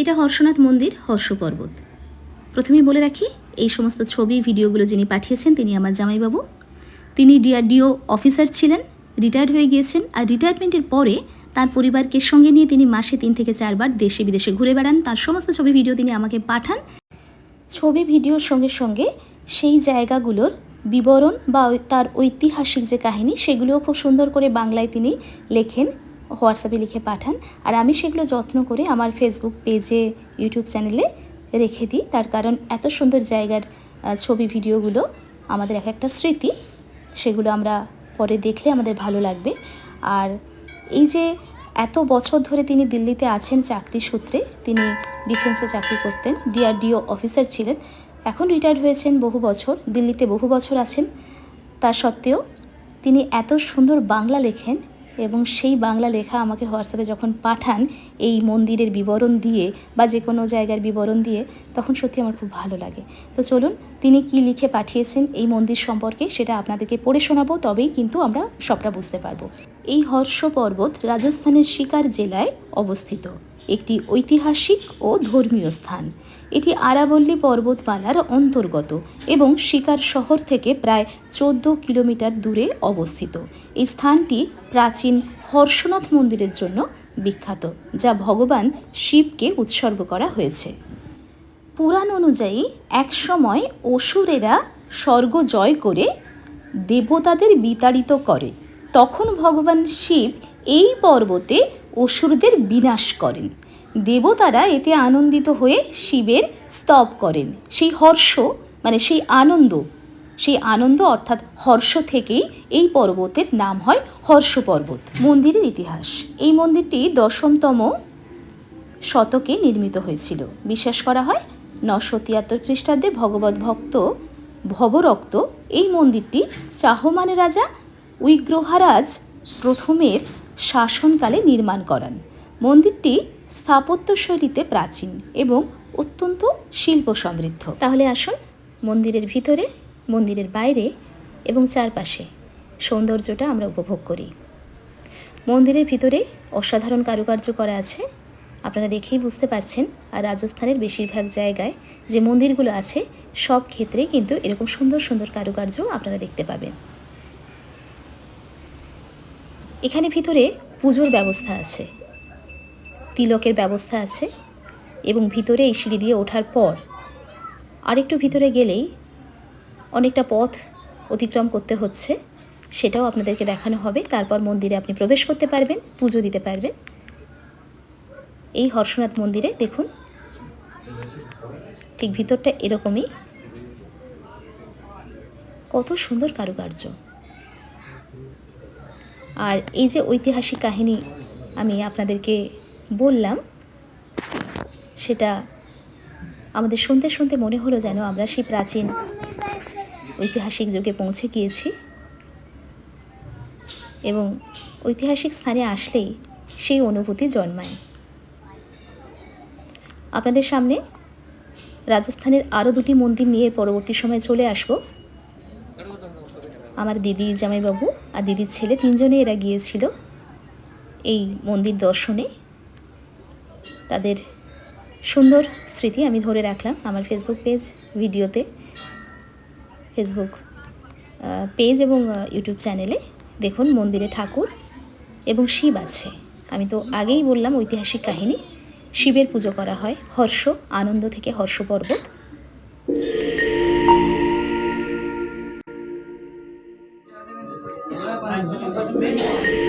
এটা হর্ষনাথ মন্দির, হর্ষ পর্বত। প্রথমেই বলে রাখি, এই সমস্ত ছবি, ভিডিওগুলো যিনি পাঠিয়েছেন, তিনি আমার জামাইবাবু। তিনি ডিআরডিও অফিসার ছিলেন রিটায়ার্ড হয়ে গিয়েছেন, আর রিটায়ারমেন্টের পরে তার পরিবারকে সঙ্গে নিয়ে তিনি মাসে তিন থেকে চারবার দেশে বিদেশে ঘুরে বেড়ান। তার সমস্ত ছবি, ভিডিও তিনি আমাকে পাঠান। ছবি, ভিডিওর সঙ্গে সঙ্গে সেই জায়গাগুলোর বিবরণ বা তার ঐতিহাসিক যে কাহিনী, সেগুলোও খুব সুন্দর করে বাংলায় তিনি লেখেন। হোয়াটসঅ্যাপে লিখে পাঠান। আর আমি সেগুলো যত্ন করে আমার ফেসবুক পেজে ইউটিউব চ্যানেলে রেখে দিই। তার কারণ এত সুন্দর জায়গার ছবি, ভিডিওগুলো আমাদের এক একটা স্মৃতি, সেগুলো আমরা পরে দেখলে আমাদের ভালো লাগবে। আর এই যে এত বছর ধরে তিনি দিল্লিতে আছেন চাকরি সূত্রে, তিনি ডিফেন্সে চাকরি করতেন ডিআরডিও অফিসার ছিলেন, এখন রিটায়ার্ড হয়েছেন বহু বছর, দিল্লিতে বহু বছর আছেন। তা সত্ত্বেও তিনি এত সুন্দর বাংলা লেখেন এবং সেই বাংলা লেখা আমাকে হোয়াটসঅ্যাপে যখন পাঠান এই মন্দিরের বিবরণ দিয়ে বা যে কোনো জায়গার বিবরণ দিয়ে, তখন সত্যি আমার খুব ভালো লাগে। তো চলুন, তিনি কি লিখে পাঠিয়েছেন এই মন্দির সম্পর্কে সেটা আপনাদেরকে পড়ে শোনাবো, তবেই কিন্তু আমরা সবটা বুঝতে পারব। এই হর্ষ পর্বত রাজস্থানের শিকার জেলায় অবস্থিত। একটি ঐতিহাসিক ও ধর্মীয় স্থান। এটি আরাবল্লী পর্বতমালার অন্তর্গত এবং শিকার শহর থেকে প্রায় চোদ্দ কিলোমিটার দূরে অবস্থিত। এই স্থানটি প্রাচীন হর্ষনাথ মন্দিরের জন্য বিখ্যাত, যা ভগবান শিবকে উৎসর্গ করা হয়েছে। পুরাণ অনুযায়ী একসময় অসুরেরা স্বর্গ জয় করে দেবতাদের বিতাড়িত করে। তখন ভগবান শিব এই পর্বতে অসুরদের বিনাশ করেন। দেবতারা এতে আনন্দিত হয়ে শিবের স্তব করেন। সেই হর্ষ মানে সেই আনন্দ সেই আনন্দ অর্থাৎ হর্ষ থেকেই এই পর্বতের নাম হয় হর্ষ পর্বত। মন্দিরের ইতিহাস। এই মন্দিরটি দশমতম শতকে নির্মিত হয়েছিল। বিশ্বাস করা হয় নশো তিয়াত্তর খ্রিস্টাব্দে ভগবত ভক্ত ভবরক্ত এই মন্দিরটি চাহমান রাজা উইগ্রহারাজ প্রথমের শাসনকালে নির্মাণ করান। মন্দিরটি স্থাপত্য শৈলীতে প্রাচীন এবং অত্যন্ত শিল্প সমৃদ্ধ তাহলে আসুন মন্দিরের ভিতরে, মন্দিরের বাইরে এবং চারপাশে সৌন্দর্যটা আমরা উপভোগ করি। মন্দিরের ভিতরে অসাধারণ কারুকার্য করা আছে। আপনারা দেখেই বুঝতে পারছেন আর রাজস্থানের বেশিরভাগ জায়গায় যে মন্দিরগুলো আছে, সব ক্ষেত্রে কিন্তু এরকম সুন্দর সুন্দর কারুকার্য আপনারা দেখতে পাবেন। এখানে ভিতরে পুজোর ব্যবস্থা আছে। তিলকের ব্যবস্থা আছে এবং ভিতরে এই সিঁড়ি দিয়ে ওঠার পর আরেকটু ভিতরে গেলেই অনেকটা পথ অতিক্রম করতে হচ্ছে, সেটাও আপনাদেরকে দেখানো হবে। তারপর মন্দিরে আপনি প্রবেশ করতে পারবেন, পুজো দিতে পারবেন। এই হর্ষনাথ মন্দিরে দেখুন, ঠিক ভিতরটা এরকমই। কত সুন্দর কারুকার্য। আর এই যে ঐতিহাসিক কাহিনী আমি আপনাদেরকে বললাম, সেটা আমাদের শুনতে শুনতে মনে হলো যেন আমরা সেই প্রাচীন ঐতিহাসিক যুগে পৌঁছে গিয়েছি। এবং ঐতিহাসিক স্থানে আসলেই সেই অনুভূতি জন্মায়। আপনাদের সামনে রাজস্থানের আরও দুটি মন্দির নিয়ে পরবর্তী সময়ে চলে আসব। আমার দিদি জামাইবাবু আর দিদির ছেলে তিনজনে এরা গিয়েছিল এই মন্দির দর্শনে। তাদের সুন্দর স্মৃতি আমি ধরে রাখলাম আমার ফেসবুক পেজ ভিডিওতে। ফেসবুক পেজ এবং ইউটিউব চ্যানেলে দেখুন মন্দিরে ঠাকুর এবং শিব আছে। আমি তো আগেই বললাম ঐতিহাসিক কাহিনী, শিবের পুজো করা হয় হর্ষ, আনন্দ থেকে হর্ষ পর্বত। Amin.